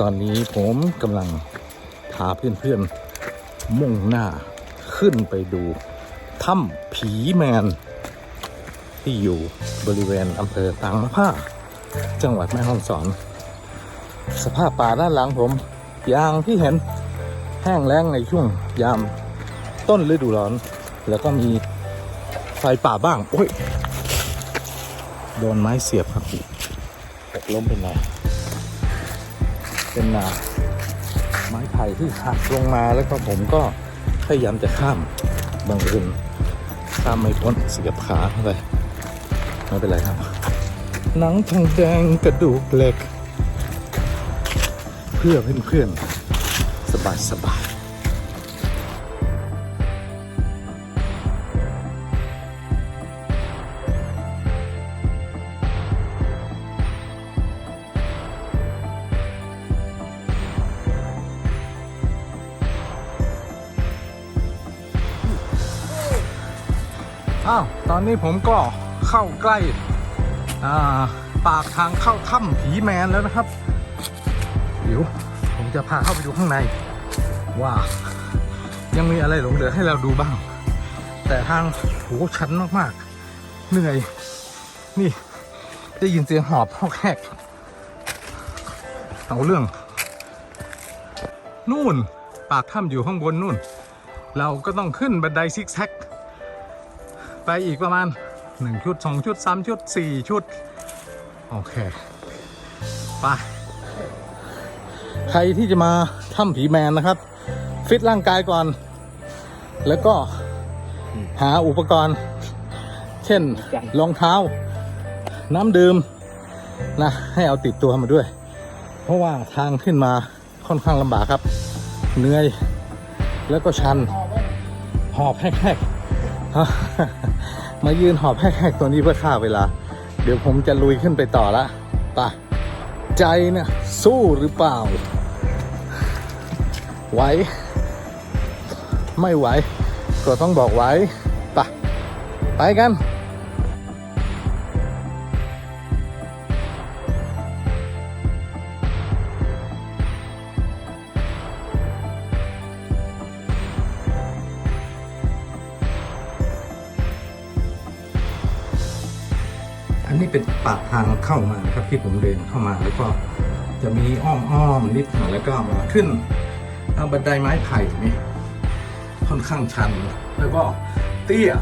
ตอนนี้ผมกำลังพาเพื่อนๆ มุ่งหน้าขึ้นไปดูถ้ำผีแมน ที่อยู่บริเวณอำเภอตางมะผ้า จังหวัดแม่ฮ่องสอน สภาพป่าด้านหลังผมอย่างที่เห็นแห้งแล้งในช่วงยามต้นฤดูร้อน แล้วก็มีไฟป่าบ้าง โอ้ย โดนไม้เสียบครับตกล้มเป็นไร เป็นไม้ไผ่ที่หักลงมาแล้วก็ผมก็พยายามจะข้ามบางเอิญข้ามไม่พ้นเสียบขาเข้าไปไม่เป็นไรครับ หนังทองแดงกระดูกเหล็ก เพื่อเพื่อนๆสบายสบาย นี้ผมก็เข้าใกล้ปากทางเข้าถ้ำผีแมนแล้วนะครับ เดี๋ยวผมจะพาเข้าไปดูข้างใน ว่ายังมีอะไรหลงเหลือให้เราดูบ้าง แต่ทางโหชันมากๆ เหนื่อย นี่ได้ยินเสียงหอบหอกแหกเอาเรื่อง นู่น ปากถ้ำอยู่ข้างบนนู่น เราก็ต้องขึ้นบันไดซิกแซก ไปอีกประมาณ 1 ชุด 2 ชุด 3 ชุด 4 ชุด โอเค ไป ใครที่จะมาถ้ำผีแมนนะครับ ฟิตร่างกายก่อน แล้วก็หาอุปกรณ์ เช่นรองเท้า น้ำดื่มนะ ให้เอาติดตัวมาด้วย เพราะว่าทางขึ้นมาค่อนข้างลำบากครับ เหนื่อย แล้วก็ชัน หอบแหกๆ มายืนหอบแหกๆตัวนี้เพื่อฆ่าเวลา เดี๋ยวผมจะลุยขึ้นไปต่อละไปใจเนี่ยสู้หรือเปล่า ไหว ไม่ไหว ก็ต้องบอกไหวไปไปกัน เข้ามานะครับที่ผมเดินเข้ามาแล้วก็จะมีอ้อมอ้อมๆนิดหน่อยแล้วก็มาขึ้นทาบันไดไม้ไผ่นี่ค่อนข้างชัน แล้วก็เตี้ย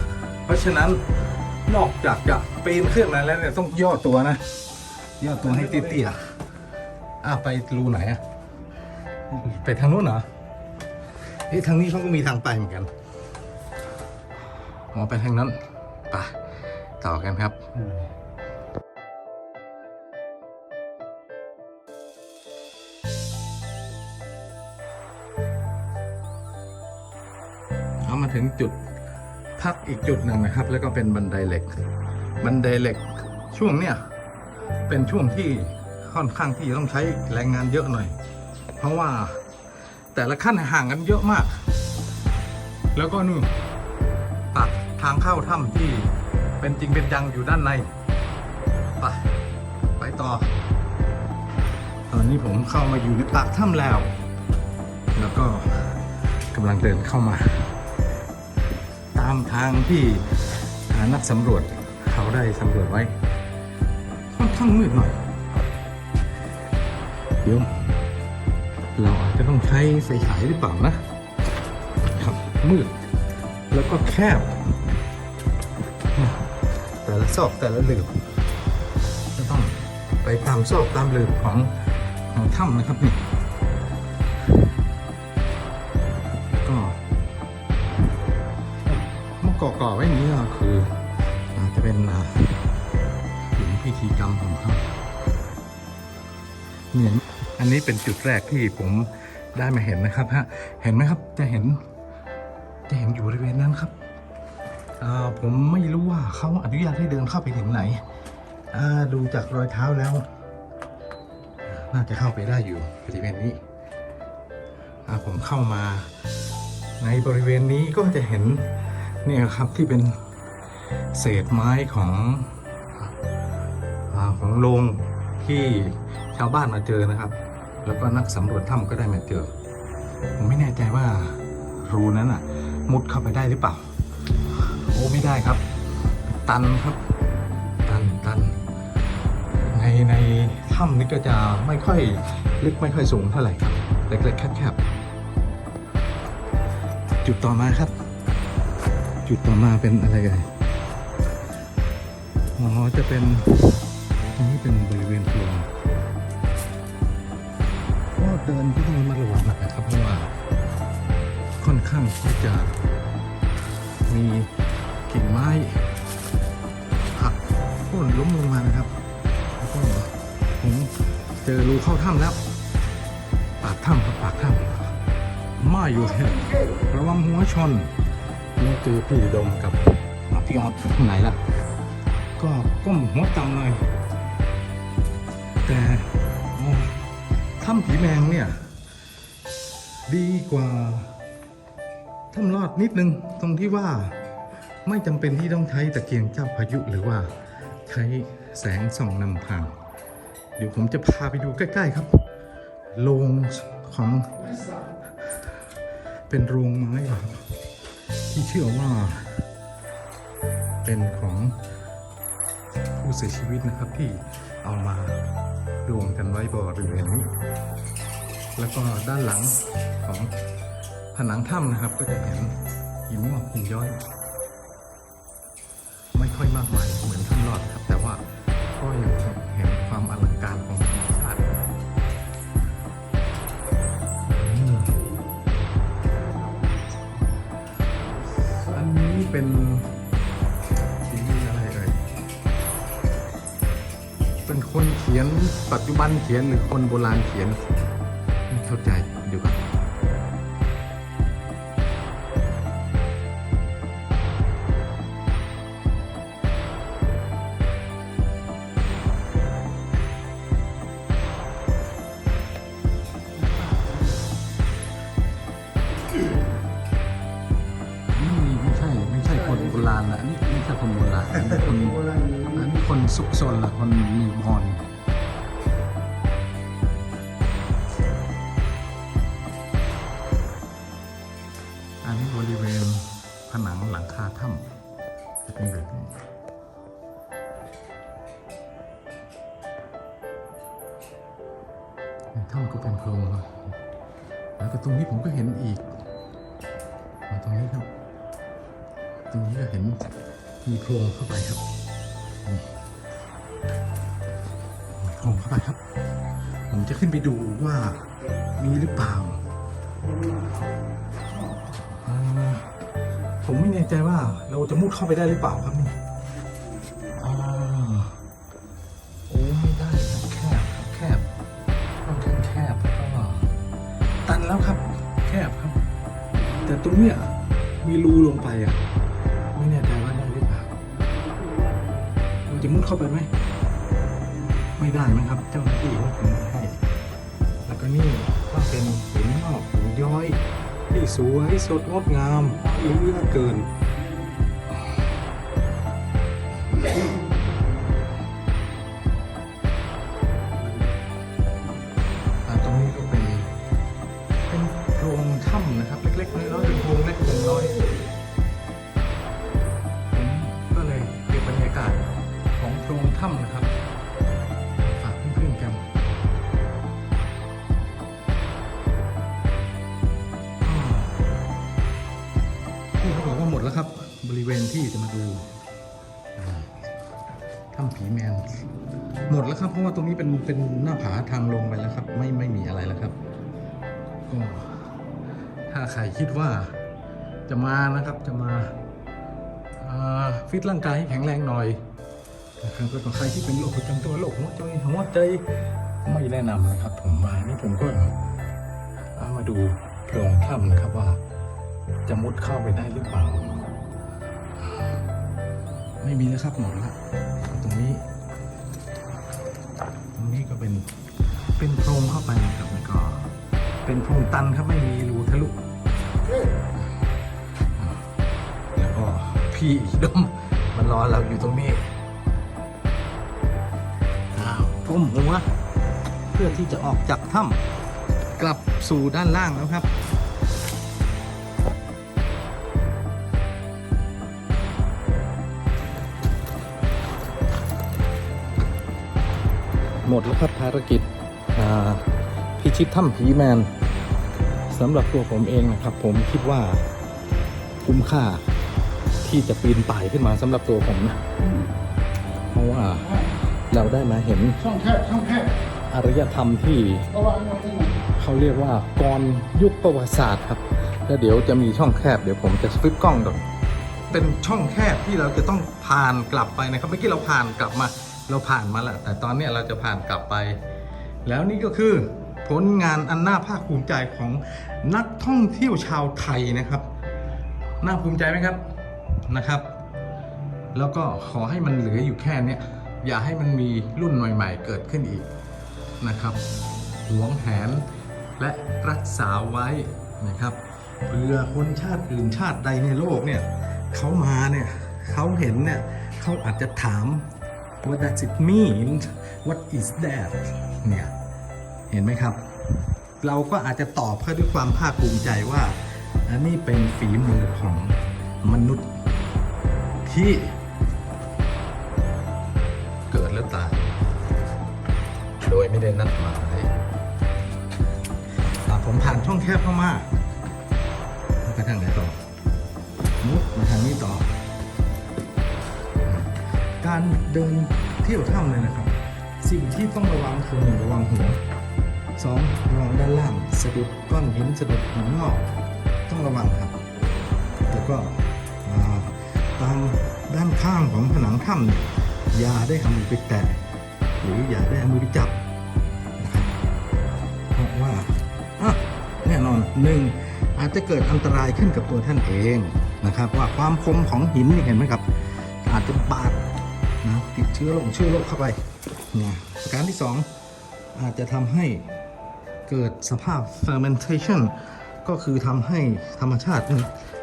เพราะฉะนั้นนอกจากจะปีนขึ้นมาแล้วเนี่ยต้องย่อตัวนะ ย่อตัวให้เตี้ยๆอะไปรูไหนอะไปทางนู้นเหรอเฮ้ทางนี้เขาก็มีทางไปเหมือนกันอ๋อไปทางนั้นไปต่อกันครับ มาถึงจุดพักอีกจุดหนึ่งนะครับ แล้วก็เป็นบันไดเหล็ก บันไดเหล็กช่วงเนี้ยเป็นช่วงที่ค่อนข้างที่ต้องใช้แรงงานเยอะหน่อย เพราะว่าแต่ละขั้นห่างกันเยอะมาก แล้วก็นู่นปากทางเข้าถ้ำที่เป็นจริงเป็นจังอยู่ด้านในไปไปต่อ ตอนนี้ผมเข้ามาอยู่ในปากถ้ำแล้ว แล้วก็กำลังเดินเข้ามาามทางที่นักสำรวจเขาได้สำรวจไว้ ค่อนข้างมืดหน่อย เดี๋ยว เราอาจจะต้องใช้ไฟฉายหรือเปล่านะ ครับมืด แล้วก็แคบ แต่ละซอกแต่ละหลืบก็ต้องไปตามซอกตามหลืบของของถ้ำนะครับนี่ นี่ยอันนี้เป็นจุดแรกที่ผมได้มาเห็นนะครับฮะเห็นไหมครับจะเห็น จะเห็นอยู่บริเวณนั้นครับอ่าผมไม่รู้ว่าเขาอนุญาตให้เดินเข้าไปถึงไหนดูจากรอยเท้าแล้ว น่าจะเข้าไปได้อยู่บริเวณนี้อ่าผมเข้ามา ในบริเวณนี้ก็จะเห็นเนี่ยครับที่เป็นเศษไม้ของอาของโรงที่ ชาวบ้านมาเจอนะครับ แล้วก็นักสำรวจถ้ำก็ได้มาเจอ ผมไม่แน่ใจว่ารูนั้นอะ มุดเข้าไปได้หรือเปล่า โอ้ไม่ได้ครับ ตันครับ ตันตัน ในในถ้ำนี่ก็จะไม่ค่อยลึกไม่ค่อยสูงเท่าไหร่ครับเล็กๆแคบๆจุดต่อมาครับ จุดต่อมาเป็นอะไรกันอ๋อจะเป็นตรงนี้เป็นบริเวณโพรงก็ เดินก็ต้องระมัดระวังหน่อยนะครับเพราะว่าค่อนข้างที่จะมีกิ่งไม้หักโค่นล้มลงมานะครับแล้วก็ผมเจอรูเข้าถ้ำแล้ว ปากถ้ำครับปากถ้ำมาอยู่เห็นระวังหัวชนแล้วเจอพี่ดมกับพี่ออดข้างไหนล่ะก็ก้มหัวต่ำหน่อยแต่ ถ้ำผีแมงเนี่ย ดีกว่าถ้ำรอดนิดนึงตรงที่ว่าไม่จำเป็นที่ต้องใช้ตะเกียงเจ้าพายุหรือว่าใช้แสงส่องนำทาง เดี๋ยวผมจะพาไปดูใกล้ ๆ ครับโรงของเป็นโรงไม้ที่เชื่อว่า เป็นของ ผู้เสียชีวิตนะครับที่เอามารวมกันไว้บริเวณนี้ แล้วก็ด้านหลังของผนังถ้ำนะครับ ก็จะเห็นหินงอกหินย้อย ไม่ค่อยมากมายเหมือนถ้ำรอดครับ แต่ว่าก็ยังเห็นความอลังการของธรรมชาติอันนี้เป็น ขียนปัจจุบันเขียนหรือคนโบราณเขียนไม่เข้าใจเดี๋ยวก่อนนี่ไม่ใช่ไม่ใช่คนโบราณละอันนี้ไม่ใช่คนโบราณนนี้คนอันนี้คนสุกซนละคนมีพร ว่ามีหรือเปล่า ผมไม่แน่ใจว่าเราจะมุดเข้าไปได้หรือเปล่าครับนี่อ่าโอ้ไม่ได้แคบแคบค่อนข้างแคบก็ตันแล้วครับ แคบครับ แต่ตรงเนี้ยมีรูลงไปอะ ไม่แน่ใจว่าได้หรือเปล่าเราจะมุดเข้าไปไหม ไม่ได้ไหมครับ เจ้าหน้าที่เขาคงไม่ ย้อย ที่สวยสดงดงามเหลือเกิน ตรงนี้ก็เป็น เป็นโพรงถ้ำนะครับ เล็กๆน้อย เป็นหน้าผาทางลงไปแล้วครับ ไม่ไม่มีอะไรแล้วครับก็ถ้าใครคิดว่าจะมานะครับจะมาฟิตร่างกายให้แข็งแรงหน่อยนะครับแล้วก็ใครที่เป็นโรคประจำตัวโรคหัวใจหัวใจไม่แนะนำนะครับ ผมมานี่ผมก็เอามาดูโพรงถ้ำนะครับว่าจะมุดเข้าไปได้หรือเปล่า ไม่มีแล้วครับหมดล้วตรงนี้ตรงนี้ ก็เป็นเป็นโพรงเข้าไปนะครับแล้วก็เป็นโพรงตันครับไม่มีรูทะลุแล้วก็พี่ดมมันรอเราอยู่ตรงนี้อ้าวก้มหัว เพื่อที่จะออกจากถ้ำกลับสู่ด้านล่างแล้วครับ หมดแล้วครับภารกิจพิชิตถ้ำผีแมนสำหรับตัวผมเองนะครับ ผมคิดว่าคุ้มค่าที่จะปีนป่ายขึ้นมาสำหรับตัวผมนะเพราะว่าเราได้มาเห็นช่องแคบช่องแคบอารยธรรมที่เขาเรียกว่าก่อนยุคประวัติศาสตร์ครับ แล้วเดี๋ยวจะมีช่องแคบเดี๋ยวผมจะฟลิปกล้องก่อนเป็นช่องแคบที่เราจะต้องผ่านกลับไปนะครับเมื่อกี้เราผ่านกลับมา เราผ่านมาแล้วแต่ตอนนี้เราจะผ่านกลับไป แล้วนี่ก็คือผลงานอันน่าภาคภูมิใจของนักท่องเที่ยวชาวไทยนะครับ น่าภูมิใจไหมครับนะครับ แล้วก็ขอให้มันเหลืออยู่แค่นี้อย่าให้มันมีรุ่นใหม่ ๆ เกิดขึ้นอีกนะครับหวงแหนและรักษาไว้นะครับเพื่อคนชาติอื่นชาติใดในโลกเนี่ยเขามาเนี่ยเขาเห็นเนี่ยเขาอาจจะถาม what does it mean what is that เนี่ย เห็นไหมครับ เราก็อาจจะตอบเขาด้วยความภาคภูมิใจว่า อันนี้เป็นฝีมือของมนุษย์ที่เกิดแล้วตาย โดยไม่ได้นัดหมายอ่ผมผ่านช่องแคบเข้ามาแล้วไปทางไหนต่อมุดมาทางนี้ต่อ การเดินเที่ยวถ้ำเลยนะครับ สิ่งที่ต้องระวังคือหนึ่งระวังหัวสองระวังด้านล่างสะดุดก้อนหินสะดุดหินงอกต้องระวังครับแล้วก็อ่าตามด้านข้างของผนังถ้ำอย่าได้เอามือไปแตะหรืออย่าได้เอามือไปจับนะครับเพราะว่าแน่นอนหนึ่งอาจจะเกิดอันตรายขึ้นกับตัวท่านเองนะครับ ว่าความคมของหินนี่เห็นไหมครับ อาจจะบาด นะติดเชื้อโรคเชื้อโรคเข้าไปเนี่ยประการที่สองอาจจะทำให้เกิดสภาพ fermentation ก็คือทำให้ธรรมชาติมัน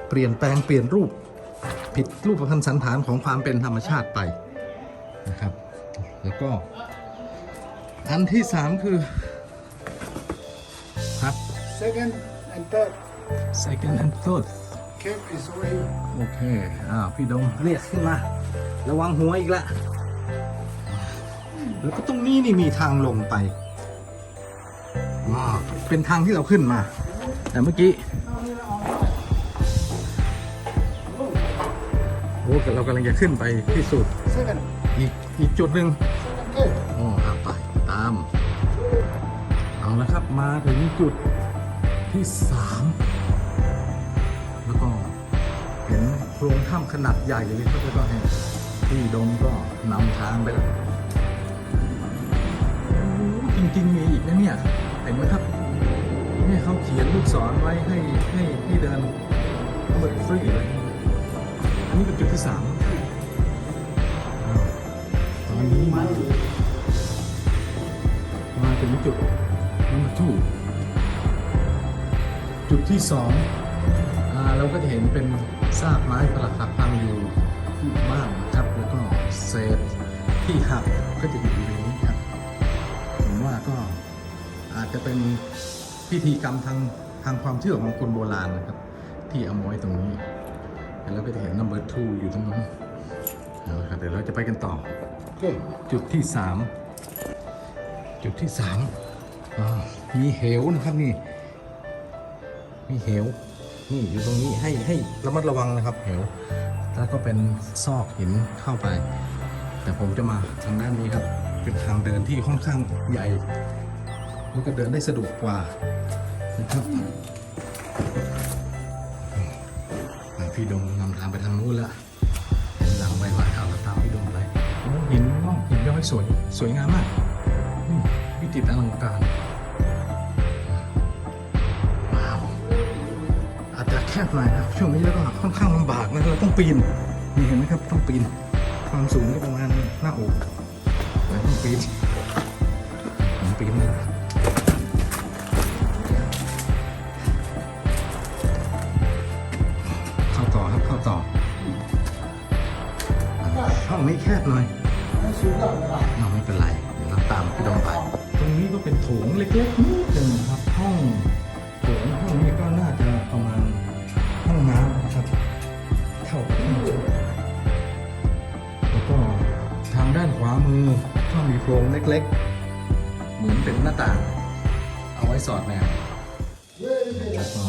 เปลี่ยนแปลงเปลี่ยนรูป ผิดรูปพันธสันฐานของความเป็นธรรมชาติไปนะครับ แล้วก็ อันที่สามคือครับ second and third second and third cave is over here โอเค อ่า พี่ดงเรียกขึ้นมา ระวังหัวอีกละแล้วก็ตรงนี้นี่มีทางลงไปว้าวเป็นทางที่เราขึ้นมา แต่เมื่อกี้โอ้เรากำลังจะขึ้นไปที่สุด second อีกอีกจุดหนึ่ง second cave อ๋อเอาไปตาม เอาละครับมาถึงจุดที่สามแล้วก็เห็นโพรงถ้ำขนาดใหญ่เลยครับแล้วก็ให้ พี่ดมก็นำทางไปแล้วจริง ๆ มีอีกนะเนี่ย เห็นไหมครับ เนี่ยเขาเขียนลูกศรไว้ให้ให้ให้เดินเปิดฟรีเลยอันนี้เป็นจุดที่สามตอนนี้มามาถึงจุดนัมทูจุดที่สองอเราก็จะเห็นเป็นซากไม้ปรักหักพังอยู่บ้าน เศษที่หักก็จะอยู่ในนี้ครับผมว่าก็อาจจะเป็นพิธีกรรมทางทางความเชื่อของคนโบราณนะครับ ที่เอามาไว้ตรงนี้ แล้วก็จะเห็นนัมเบอร์ทูอยู่ตรงนั้นเอาละครับเดี๋ยวเราจะไปกันต่อ okay จุดที่สามจุดที่สามอ่ามีเหวนะครับนี่ มีเหว นี่อยู่ตรงนี้ให้ให้ระมัดระวังนะครับเหว แล้วก็เป็นซอกหินเข้าไป แต่ผมจะมาทางด้านนี้ครับ เป็นทางเดินที่ค่อนข้างใหญ่แล้วก็เดินได้สะดวกกว่านะครับพี่ดงนำทางไปทางนู้นล้วเห็นหลังไวๆเอาเราตามพี่ดงไปโอ้หินงอกหินย้อยสวยสวยงามมากนี่วิจิตรอลังการว้าวอาจจะแคบหน่อยนะช่วงนี้แล้วก็ค่อนข้างลำบากนะเราต้องปีนนี่เห็นไหมครับต้องปีน ความสูงก็ประมาณหน้าอกแล้วต้องปีนผมปีนเลยเข้าต่อครับเข้าต่อห้องนี้แคบหน่อยนั่นสูงแล้วนะเราไม่เป็นไร เดี๋ยวเราตามพี่ดองไป ตรงนี้ก็เป็นโถงเล็กๆ โพรงเล็กๆ เหมือนเป็นหน้าต่าง เอาไว้สอดแนว Very good. แล้วก็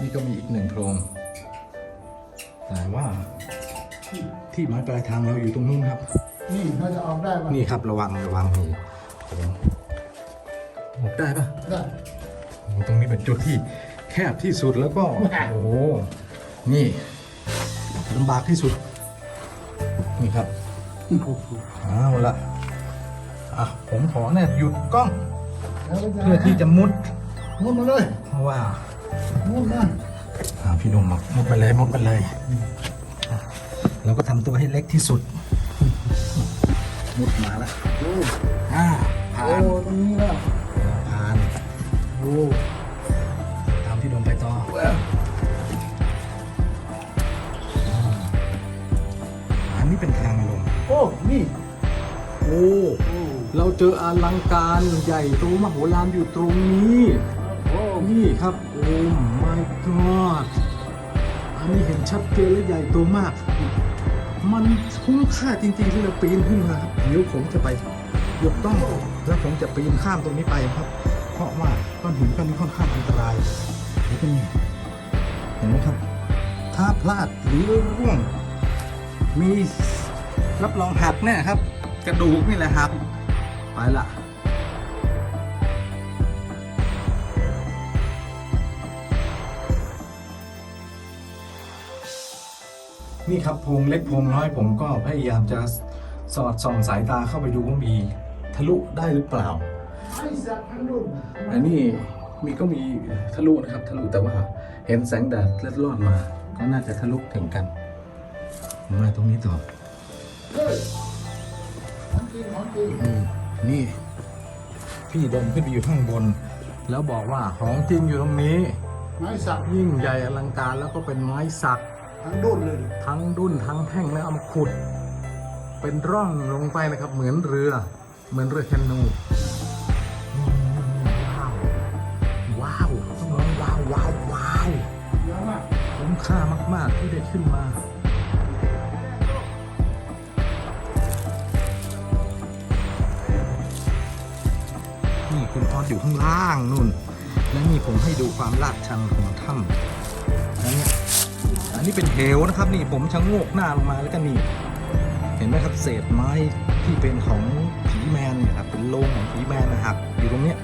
นี่ก็มีอีกหนึ่งโพรง แต่ว่าที่หมายปลายทางเราอยู่ตรงนู้นครับ นี่น่าจะออกได้ป่ะนี่ครับระวังระวังนี่ผมออกได้ปะได้โอ้โหตรงนี้เป็นจุดที่แคบที่สุดแล้วก็ โอ้โห นี่ลำบากที่สุด นี่ครับ เอาละ อะผมขอเนี่ยหยุดกล้องแล้วก็จะเพื่อที่จะมุดมุดมาเลยเพราะว่ามุดมาอ่าพี่หนุ่มบอกมุดไปเลยมุดไปเลยเราก็ทำตัวให้เล็กที่สุด มุดมาแล้วโอ้อ่าผ่าโอ้นตรงนี้แล้วผ่านโอ้ตามพี่หนุ่มไปต่ออันนี้เป็นทางลงโอ้นี่โอ้โอ้ เราเจออลังการใหญ่โตมโหฬารอยู่ตรงนี้โอ้นี่ครับ โอ้ my god อันนี้เห็นชัดเจนและใหญ่โตมาก มันคุ้มค่าจริงๆที่เราปีนขึ้นมาครับเดี๋ยวผมจะไปยกต้องแล้วผมจะปีนข้ามตรงนี้ไปครับ เพราะว่าก้อนหินก้อนนี้ค่อนข้างอันตรายเห็นี่เห็นไหมครับ ถ้าพลาดหรือร่วงมีรับรองหักแน่ครับ กระดูกนี่แหละหัก ไปละนี่ครับโพรงเล็กโพรงน้อยผมก็พยายามจะสอดส่องสายตาเข้าไปดูว่ามีทะลุได้หรือเปล่าไอ้สัตว์มันรุ่นอันนี้มีก็มีทะลุนะครับทะลุแต่ว่าเห็นแสงแดดเล็ดลอดมา ก็น่าจะทะลุถึงกันมาตรงนี้ต่อ เฮ้ยของจริงของจริงอืมนี่ พี่ดมขึ้นไปอยู่ข้างบน แล้วบอกว่าของจริงอยู่ตรงนี้ ไม้สักยิ่งใหญ่อลังการแล้วก็เป็นไม้สัก ทั้งรุ่นเลยทั้งดุนทั้งแท่งแล้วเอามาขุด เป็นร่องลงไปนะครับ เหมือนเรือ เหมือนเรือแคนูอืมว้าวว้าวต้องร้องว้าวว้าวว้าวเยอะมากคุ้มค่ามากๆที่ได้ขึ้นมา คุณออสอยู่ข้างล่างนู่น และนี่ผมให้ดูความลาดชันของถ้ำอันนี้อันนี้เป็นเหวนะครับ นี่ผมชะโงกหน้าลงมาแล้วก็นี่ เห็นไหมครับเศษไม้ที่เป็นของผีแมนเนี่ยครับเป็นโลงของผีแมนนะหักอยู่ตรงเนี้ย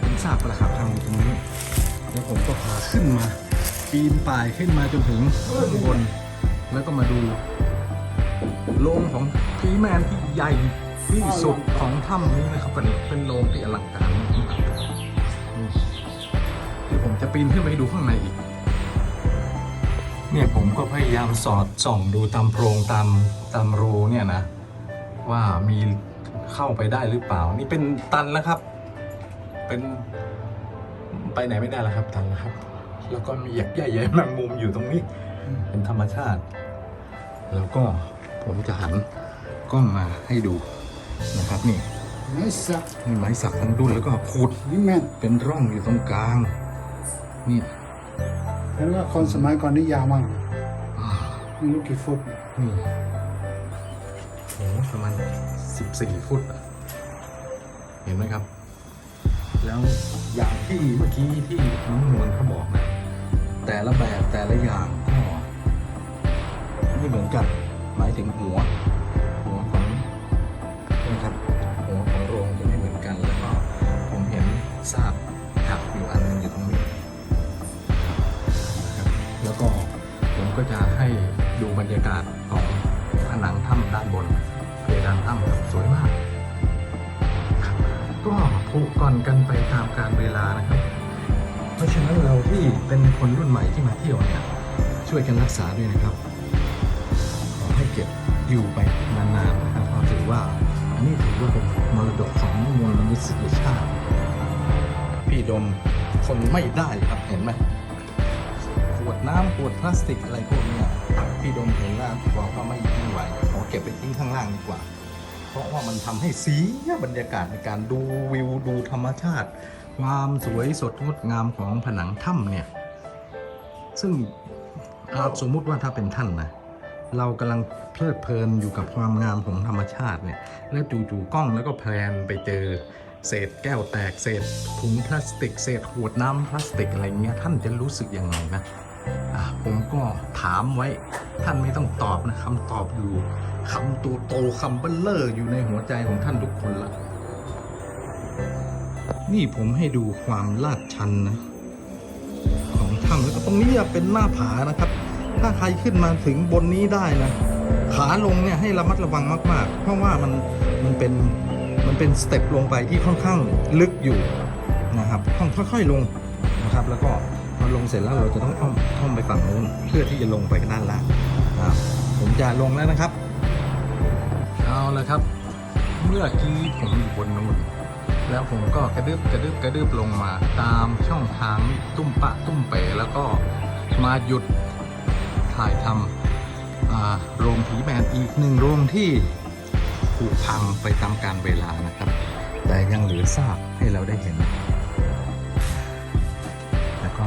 เป็นซากปรักหักพังอยู่ตรงนี้แล้วผมก็พาขึ้นมาปีนป่ายขึ้นมาจนถึงข้างบน แล้วก็มาดูโรงของผีแมนที่ใหญ่ ที่สุดของถ้ำนี้นะครับเป็นเป็นโรงที่อลังการมากเดี๋ยวผมจะปีนขึ้นไปดูข้างในอีก เนี่ยผมก็พยายามสอดส่องดูตามโพรงตามตามรูเนี่ยนะ ว่ามีเข้าไปได้หรือเปล่า นี่เป็นตันแล้วครับ เป็นไปไหนไม่ได้แล้วครับตันแล้วครับ แล้วก็มีหยักใหญ่ใหญ่แมงมุมอยู่ตรงนี้ เป็นธรรมชาติ แล้วก็ผมจะหันกล้องมาให้ดู นะครับนี่ไม้สักนี่ไม้สักทั้งดุนแล้วก็ขุดนี่แม่นเป็นร่องอยู่ตรงกลางนี่เห็นว่าคนสมัยก่อนนี่ยาวมากอ่าไม่รู้กี่ฟุตนี่โหประมาณสิบสี่ฟุตอะเห็นไหมครับ แล้วอย่างที่เมื่อกี้ที่น้องนวลเขาบอกนะแต่ละแบบแต่ละอย่างก็ไม่เหมือนกัน หมายถึงหัวหัว เห็นซากหักอยู่อันหนึงอยู่ตรงนี้นะครับแล้วก็ผมก็จะให้ดูบรรยากาศของผนังถ้ำด้านบนเพดานถ้ำครับสวยมากครับก็ผูกก่อนกันไปตามการเวลานะครับ เพราะฉะนั้นเราที่เป็นคนรุ่นใหม่ที่มาเที่ยวเนี่ยช่วยกันรักษาด้วยนะครับ ขอให้เก็บอยู่ไปนานๆนะครับเพราะถือว่า อันนี้ถือว่าเป็นมรดกของมวลมนุษยชาติ พี่ดมคนไม่ได้ครับเห็นไหมขวดน้ำขวดพลาสติกอะไรพวกเนี้ยพี่ดมเห็นแล้วบอกว่าไม่ไม่ไหวขอเก็บไปทิ้งข้างล่างดีกว่า เพราะว่ามันทำให้เสียบรรยากาศในการดูวิวดูธรรมชาติ ความสวยสดงดงามของผนังถ้ำเนี่ย ซึ่งเอาสมมุติว่าถ้าเป็นท่านนะเรากำลังเพลิดเพลินอยู่กับความงามของธรรมชาติเนี่ย แล้วจู่ๆกล้องแล้วก็แพลนไปเจอ เศษแก้วแตกเศษถุงพลาสติก เศษขวดน้ำพลาสติกอะไรเงี้ยท่านจะรู้สึกยังไงนะอะผมก็ถามไว้ ท่านไม่ต้องตอบนะคำตอบอยู่คำตัวโตคำเบลเลอร์อยู่ในหัวใจของท่านทุกคนละนี่ผมให้ดูความลาดชันนะของถ้ำแล้วก็ตรงนี้เป็นหน้าผานะครับ ถ้าใครขึ้นมาถึงบนนี้ได้นะ ขาลงเนี่ยให้ระมัดระวังมาก ๆ เพราะว่ามันมันเป็น มันเป็นสเต็ปลงไปที่ค่อนข้างลึกอยู่นะครับต้องค่อยๆลงนะครับ แล้วก็พอลงเสร็จแล้วเราจะต้องอ้อมอ้อมไปฝั่งนู้นเพื่อที่จะลงไปด้านล่างอ่าผมจะลงแล้วนะครับ เอาละครับ เมื่อกี้ผมอยู่บนนู้นแล้วผมก็กระดึบกระดึบกระดึบลงมาตามช่องทางตุ้มปะตุ้มเป๋แล้วก็มาหยุดถ่ายทำโรงผีแมนอีกหนึ่งโรงที่ ผุพังไปตามการเวลานะครับ แต่ยังเหลือซากให้เราได้เห็น แล้วก็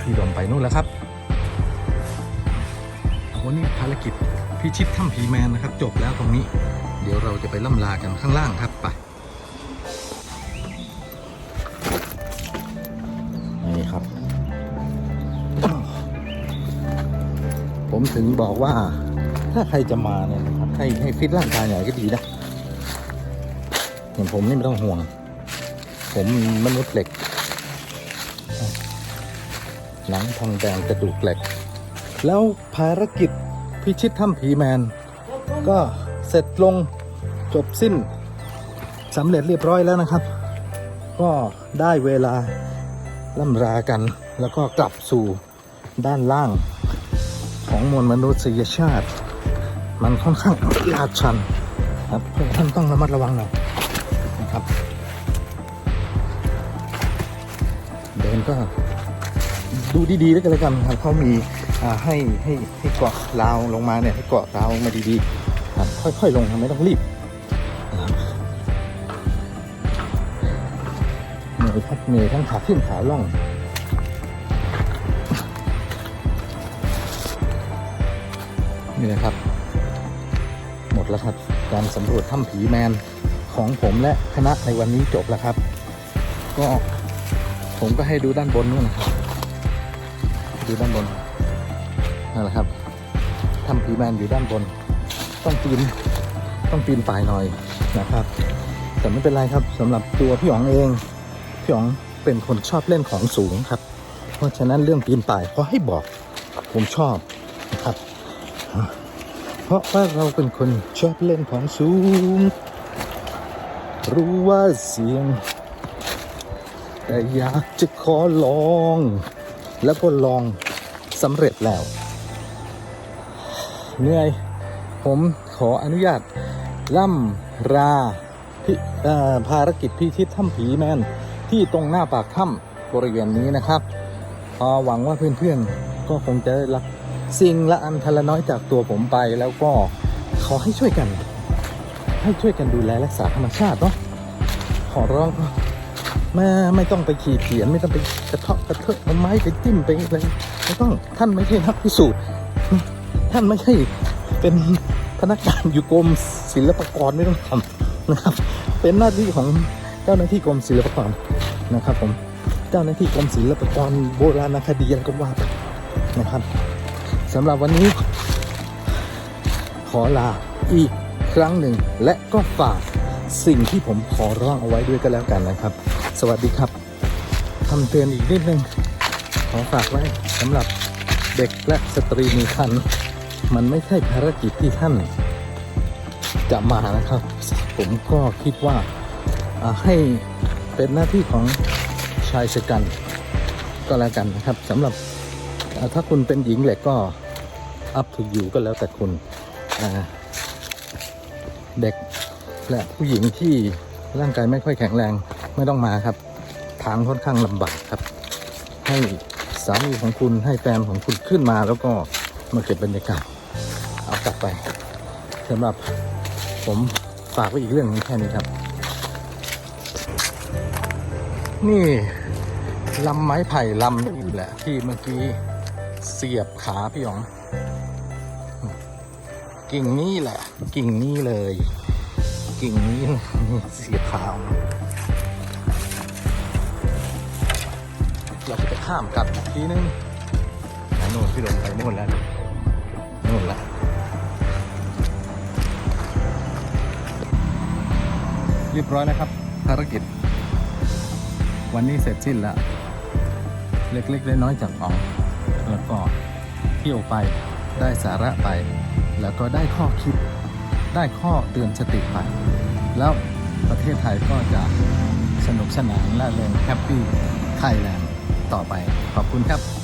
พี่ดมไปนู่นแล้วครับ วันนี้ภารกิจพิชิตถ้ำผีแมนนะครับ จบแล้วตรงนี้ เดี๋ยวเราจะไปล่ำลากันข้างล่างครับไปนี่ครับ ผมถึงบอกว่าถ้าใครจะมาเนี่ย ให้ให้ฟิตร่างกายหน่อยก็ดีนะอย่างผมนี่ไม่ต้องห่วง ผมมนุษย์เหล็ก หนังทองแดงกระดูกเหล็ก แล้วภารกิจพิชิตถ้ำผีแมน ก็เสร็จลงจบสิ้นสำเร็จเรียบร้อยแล้วนะครับ ก็ได้เวลาล่ำรากัน แล้วก็กลับสู่ด้านล่างของมวลมนุษยชาติ มันค่อนข้างลาดชันครับท่านต้องระมัดระวังหน่อยนะครับ เดินก็ดูดีๆแล้วกันแล้วกันครับเขามีให้ให้ให้เกาะราวลงมาเนี่ยให้เกาะราวมาดีๆครับค่อยๆลงครับไม่ต้องรีบนะครับเหนื่อยพัดเหนื่อยทั้งขาขึ้นขาล่องนี่นะครับ แล้วครับ การสำรวจถ้ำผีแมนของผมและคณะในวันนี้จบแล้วครับ ก็ผมก็ให้ดูด้านบนนู่นนะครับ ดูด้านบนนั่นแหละครับถ้ำผีแมนอยู่ด้านบน ต้องปีนต้องปีนป่ายหน่อยนะครับ แต่ไม่เป็นไรครับสำหรับตัวพี่อ๋องเองพี่อ๋องเป็นคนชอบเล่นของสูงครับ เพราะฉะนั้นเรื่องปีนป่ายขอให้บอกผมชอบนะครับ ราะว่าเราเป็นคนชอบเล่นของสูง รู้ว่าเสียง แต่อยากจะขอลอง แล้วก็ลองสำเร็จแล้ว เหนื่อย ผมขออนุญาต ล่ำราพิภารกิจพิชิตถ้ำผีแมน ที่ตรงหน้าปากถ้ำบริเวณนี้นะครับพอหวังว่าเพื่อนๆก็คงจะได้รับ สิ่งละอันทละน้อยจากตัวผมไปแล้วก็ขอให้ช่วยกัน ให้ช่วยกันดูแลรักษาธรรมชาติเนาะขอร้องไม่ไม่ต้องไปขีดเขียนไม่ต้องไปกระเทาะกระเทอะเอาไม้ไปจิ้มไปอะไรไม่ต้องท่านไม่ใช่นักพิสูจน์ท่านไม่ใช่เป็นพนักงานอยู่กรมศิลปากรไม่ต้องทำนะครับ เป็นหน้าที่ของเจ้าหน้าที่กรมศิลปากรนะครับผมเจ้าหน้าที่กรมศิลปากรโบราณคดีอะไรก็ว่าไปนะครับ สำหรับวันนี้ ขอลาอีกครั้งหนึ่ง และก็ฝากสิ่งที่ผมขอร้องเอาไว้ด้วยก็แล้วกันนะครับ สวัสดีครับคำเตือนอีกนิดนึง ขอฝากไว้สำหรับเด็กและสตรีมีครรภ์มันไม่ใช่ภารกิจที่ท่าน จะมานะครับ ผมก็คิดว่าให้เป็นหน้าที่ของชายชะกันก็แล้วกันนะครับสำหรับ ถ้าคุณเป็นหญิงเหล็กก็อัพทูยูก็แล้วแต่คุณเด็กและผู้หญิงที่ร่างกายไม่ค่อยแข็งแรงไม่ต้องมาครับ ทางค่อนข้างลำบากครับ ให้สามีของคุณให้แฟนของคุณขึ้นมาแล้วก็มาเก็บบรรยากาศเอากลับไปสำหรับผมฝากไว้อีกเรื่องนึงแค่นี้ครับ นี่ลำไม้ไผ่ลำนี้แหละที่เมื่อกี้ เสียบขาพี่หยอง กิ่งนี้แหละ กิ่งนี้เลย กิ่งนี้เสียบขาออกมาเราจะข้ามกลับอีกทีนึงไปโน่นพี่หลงไปโน่นแล้วโน่นละเรียบร้อยนะครับ ภารกิจ วันนี้เสร็จสิ้นแล้ว เล็กๆน้อยๆจากอ๋อง แล้วก็เที่ยวไป ได้สาระไป แล้วก็ได้ข้อคิด ได้ข้อเตือนสติไป แล้วประเทศไทยก็จะสนุกสนานและเริงแฮปปี้ไทยแลนด์ต่อไปขอบคุณครับ